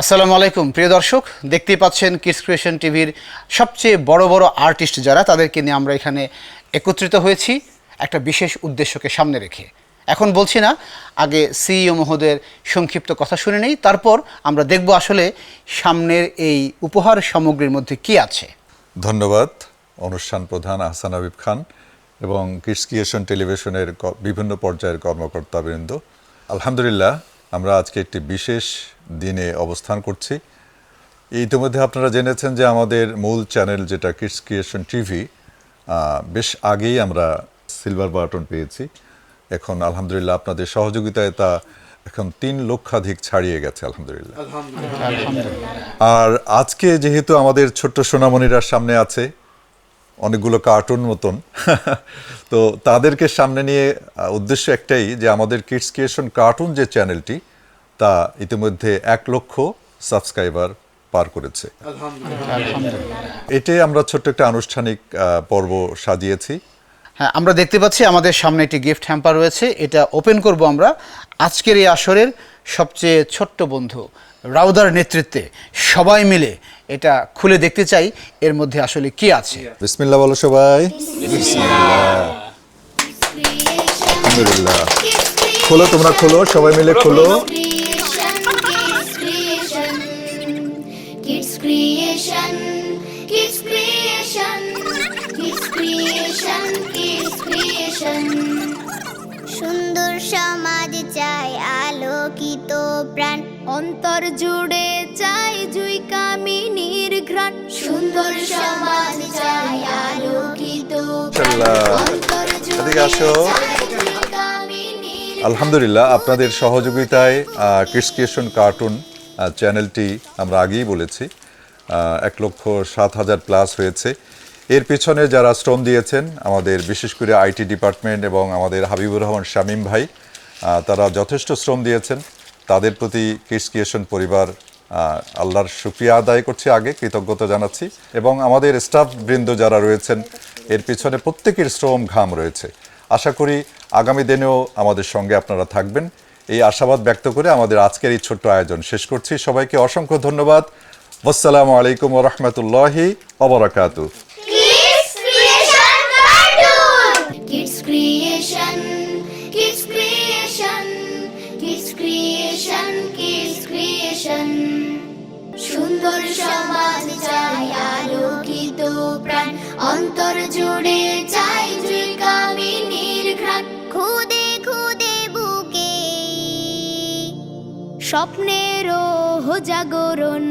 আসসালামু আলাইকুম। প্রিয় দর্শক, দেখতেই পাচ্ছেন কিডস ক্রিয়েশন টিভির সবচেয়ে বড় বড় আর্টিস্ট যারা, তাদেরকে নিয়ে আমরা এখানে একত্রিত হয়েছি একটা বিশেষ উদ্দেশ্যকে সামনে রেখে। এখন বলছি না, আগে সিইও মহোদয়ের সংক্ষিপ্ত কথা শুনে নেই, তারপর আমরা দেখব আসলে সামনের এই উপহার সামগ্রীর মধ্যে কি আছে। ধন্যবাদ, অনুষ্ঠান প্রধান আহসান হাবিব খান এবং কিডস ক্রিয়েশন টেলিভিশনের বিভিন্ন পর্যায়ের কর্মকর্তাবৃন্দ। আলহামদুলিল্লাহ আমরা আজকে একটি বিশেষ দিনে অবস্থান করছি। ইতিমধ্যে আপনারা জেনেছেন যে আমাদের মূল চ্যানেল যেটা কিডস ক্রিয়েশন টিভি বেশ আগেই আমরা সিলভার বাটন পেয়েছি। এখন আলহামদুলিল্লাহ আপনাদের সহযোগিতায় তা এখন তিন লক্ষাধিক ছাড়িয়ে গেছে আলহামদুলিল্লাহ। আর আজকে যেহেতু আমাদের ছোট্ট সোনামণিরা সামনে আছে অনেকগুলো কার্টুন মতন। তো তাদেরকে সামনে নিয়ে উদ্দেশ্য একটাই যে আমাদের কিডস ক্রিয়েশন কার্টুন যে চ্যানেলটি তা ইতিমধ্যে এক লক্ষ সাবস্ক্রাইবার পার করেছে। এটাই আমরা ছোট্ট একটা আনুষ্ঠানিক পর্ব সাজিয়েছি। হ্যাঁ আমরা দেখতে পাচ্ছি আমাদের সামনে একটি গিফট হ্যাম্পার রয়েছে। এটা ওপেন করব আমরা। আজকের এই আসরের সবচেয়ে ছোট্ট বন্ধু রাউদার নেতৃত্বে সবাই মিলে এটা খুলে দেখতে চাই এর মধ্যে আসলে কি আছে। বিসমিল্লাহ বলো সবাই। আলহামদুলিল্লাহ খোলো তোমরা খোলো সবাই মিলে খোলো. সুন্দর সমাজ চাই। অন্তর জুড়ে চাই জুই কামিনীর ঘ্রাণ। সুন্দর সমাজ চাই আলোকিত অন্তর জুড়ে আসো। আলহামদুলিল্লাহ আপনাদের সহযোগিতায় কিডস ক্রিয়েশন কার্টুন চ্যানেলটি আমরা আগেই বলেছি। এক লক্ষ সাত হাজার প্লাস হয়েছে। এর পেছনে যারা শ্রম দিয়েছেন আমাদের বিশেষ করে আইটি ডিপার্টমেন্ট এবং আমাদের হাবিবুর রহমান শামীম ভাই তারা যথেষ্ট শ্রম দিয়েছেন। তাদের প্রতি কিডস ক্রিয়েশন পরিবার আল্লাহর শুক্রিয়া আদায় করছি আগে, কৃতজ্ঞতা জানাচ্ছি। এবং আমাদের স্টাফ বৃন্দ যারা রয়েছেন, এর পিছনে প্রত্যেকের শ্রম ঘাম রয়েছে। আশা করি আগামী দিনেও আমাদের সঙ্গে আপনারা থাকবেন। এই আশাবাদ ব্যক্ত করে আমাদের আজকের এই ছোট্ট আয়োজন শেষ করছি। সবাইকে অসংখ্য ধন্যবাদ। আসসালামু আলাইকুম ওরহমতুল্লাহি অবরাকাতু Creation. সুন্দর সমাজ চাই আলোকিত প্রাণ। অন্তর জুড়ে চাই জুই কামিনীর ঘ্রাণ খুদে খুদে বুকে স্বপ্নেরও জাগরণ।